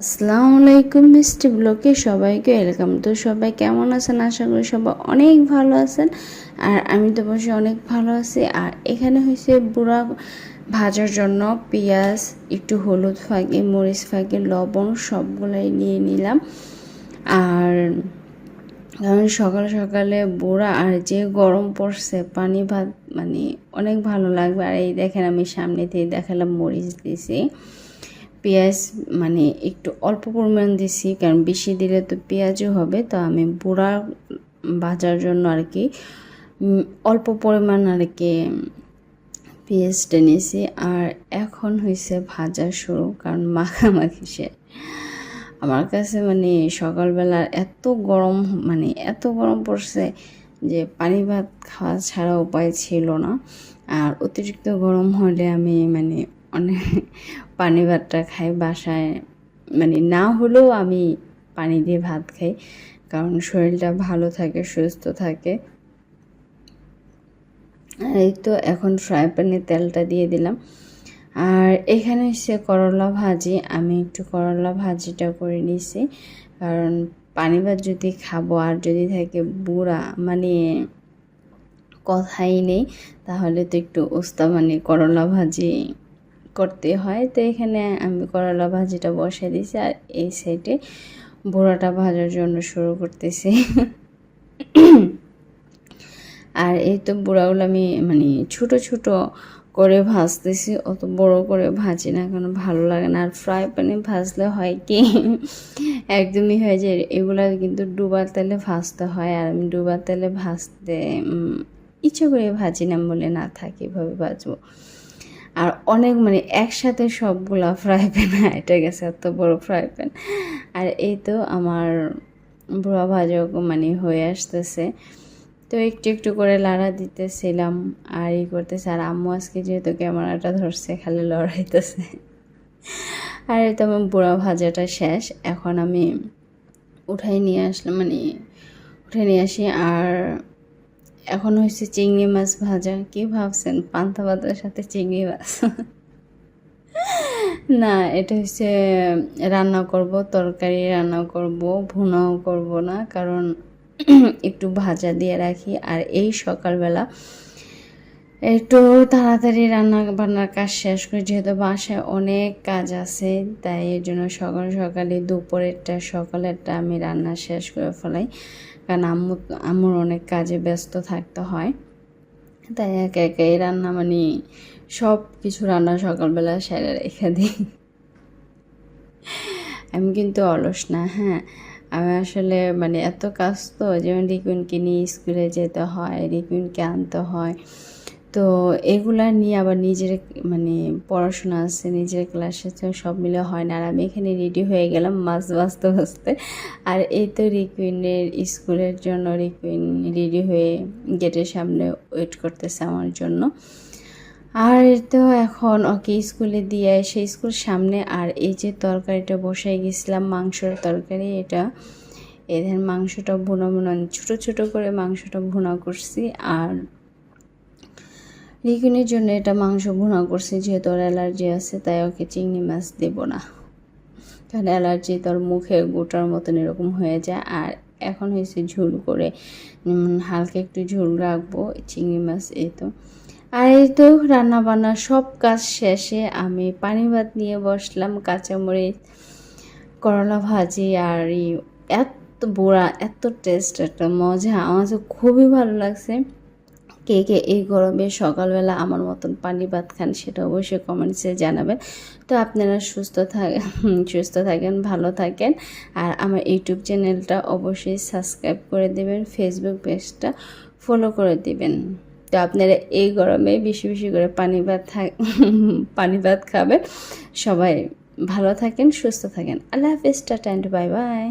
আসসালামু আলাইকুম, মিষ্টি ব্লকে সবাইকে ওয়েলকাম। তো সবাই কেমন আছেন? আশা করি সবাই অনেক ভালো আছেন আর আমি তো বসে অনেক ভালো আছি। আর এখানে হয়েছে বুড়া ভাজার জন্য পেঁয়াজ, একটু হলুদ ফাঁকে, মরিচ ফাঁকে, লবণ সবগুলাই নিয়ে নিলাম। আর কারণ সকাল সকালে বুড়া আর যে গরম পড়ছে, পানি ভাত মানে অনেক ভালো লাগবে। আর এই দেখেন আমি সামনে থেকে দেখালাম মরিচ দিয়েছি পেঁয়াজ মানে একটু অল্প পরিমাণ দিছি, কারণ বেশি দিলে তো পেঁয়াজও হবে। তো আমি বুড়া ভাজার জন্য আর কি অল্প পরিমাণ আর কি পেঁয়াজটা নিয়েছি। আর এখন হয়েছে ভাজা শুরু, কারণ মাখামাখি সে আমার কাছে মানে সকালবেলা এত গরম মানে এত গরম পড়ছে যে পানি ভাত খাওয়া ছাড়া উপায় ছিল না। আর অতিরিক্ত গরম হলে আমি মানে অনেক পানি ভাতটা খাই বাসায়। মানে না হলেও আমি পানি দিয়ে ভাত খাই, কারণ শরীরটা ভালো থাকে, সুস্থ থাকে। এই তো এখন ফ্রাই প্যানে তেলটা দিয়ে দিলাম। আর এখানে হচ্ছে করলা ভাজি, আমি একটু করলা ভাজিটা করে নিছি। কারণ পানি ভাত যদি খাব আর যদি থাকে বুড়া মানে কথাই নেই, তাহলে তো একটু ওস্তা মানে করলা ভাজি করতে হয়। তো এখানে আমি করলা ভাজিটা বসে দিয়েছি আর এই সাইডে বুড়াটা ভাজার জন্য শুরু করতেছি। আর এই তো বুড়াগুলো আমি মানে ছোট ছোট করে ভাজতেছি, অত বড় করে ভাজি না কারণ ভালো লাগে না। আর ফ্রাই প্যানে ভাজলে হয় কি? একদমই হয়ে যায়। এগুলা কিন্তু ডুবার তেলে ভাজতে হয় আর আমি ডুবার তেলে ভাজতে ইচ্ছে করে ভাজি না বলে না থাকি, এভাবে ভাজবো। আর অনেক মানে একসাথে সবগুলা ফ্রাই প্যান এটা গেছে এত বড় ফ্রাই প্যান আর এই তো আমার বুড়া ভাজা মানে হয়ে আসতেছে। তো একটু একটু করে লাড়া দিতেছিলাম আর ই করতেছে, আর আম্মু আজকে যেহেতু ক্যামেরাটা ধরছে, খালি লড়াইতেছে। আর এই তো আমার বুড়া ভাজাটা শেষ, এখন আমি উঠাই নিয়ে আসলাম মানে উঠে নিয়ে আসি, আর এখন হয়েছে চিংড়ি মাছ ভাজা। কি ভাবছেন? পান্তা ভাতের সাথে চিংড়ি মাছ? না, এটা হচ্ছে রান্না করব, তরকারি রান্না করব, ভুনাও করব না, কারণ একটু ভাজা দিয়ে রাখি। আর এই সকালবেলা একটু তাড়াতাড়ি রান্না বান্নার কাজ শেষ করি, যেহেতু বাসায় অনেক কাজ আছে, তাই এর জন্য সকাল সকালে দুপুরেরটা, সকালেরটা আমি রান্না শেষ করে ফেলাই। কারণ আম্মু, আম্মুর অনেক কাজে ব্যস্ত থাকতে হয়। তাই একে একে রান্না মানে সব কিছু রান্না সকালবেলা সেরে রেখে দিই। আমি কিন্তু অলস না হ্যাঁ? আমি আসলে মানে এত কাজ তো যেমন রিকুইনকে নিয়ে স্কুলে যেতে হয়, রিকুইনকে আনতে হয়। তো এগুলা নিয়ে আবার নিজের মানে পড়াশোনা আছে, নিজের ক্লাস আছে সব মিলে হয় না। আর আমি এখানে রেডি হয়ে গেলাম মাছ বাঁচতে বাঁচতে। আর এই তো রিকুইনের স্কুলের জন্য রিকুইন রেডি হয়ে গেটের সামনে ওয়েট করতেছে আমার জন্য। আর তো এখন ওকে স্কুলে দিয়ে এসে স্কুল সামনে, আর এই যে তরকারিটা বসাই গেছিলাম, মাংসের তরকারি এটা। এদের মাংসটা ভুনা ভুনা, ছোটো ছোটো করে মাংসটা ভুনা করছি, আর রিকুনের জন্য এটা মাংস ভুনা করছি, যেহেতু ওর অ্যালার্জি আছে, তাই ওকে চিংড়ি মাছ দেবো না। কারণ অ্যালার্জি তোর মুখে গোটার মতন এরকম হয়ে যায়। আর এখন হয়েছে ঝোল করে হালকা একটু ঝোল রাখব, চিংড়ি মাছ এই তো। আর এই তো রান্না বান্না সব কাজ শেষে আমি পানি ভাত নিয়ে বসলাম, কাঁচামরিচ, করলা ভাজি, আর এত বুড়া, এত টেস্ট, একটা মজা, আমার তো খুবই ভালো লাগছে। কে কে এই গরমে সকালবেলা আমার মতন পানি ভাত খান সেটা অবশ্যই কমেন্টসে জানাবেন। তো আপনারা সুস্থ থাকেন সুস্থ থাকেন, ভালো থাকেন। আর আমার ইউটিউব চ্যানেলটা অবশ্যই সাবস্ক্রাইব করে দেবেন ফেসবুক পেজটা ফলো করে দিবেন। তো আপনারা এই গরমে বেশি বেশি করে পানি ভাত পানি ভাত খাবেন। সবাই ভালো থাকেন, সুস্থ থাকেন। আল্লাহ হাফিজ, টাটা অ্যান্ড বাই বাই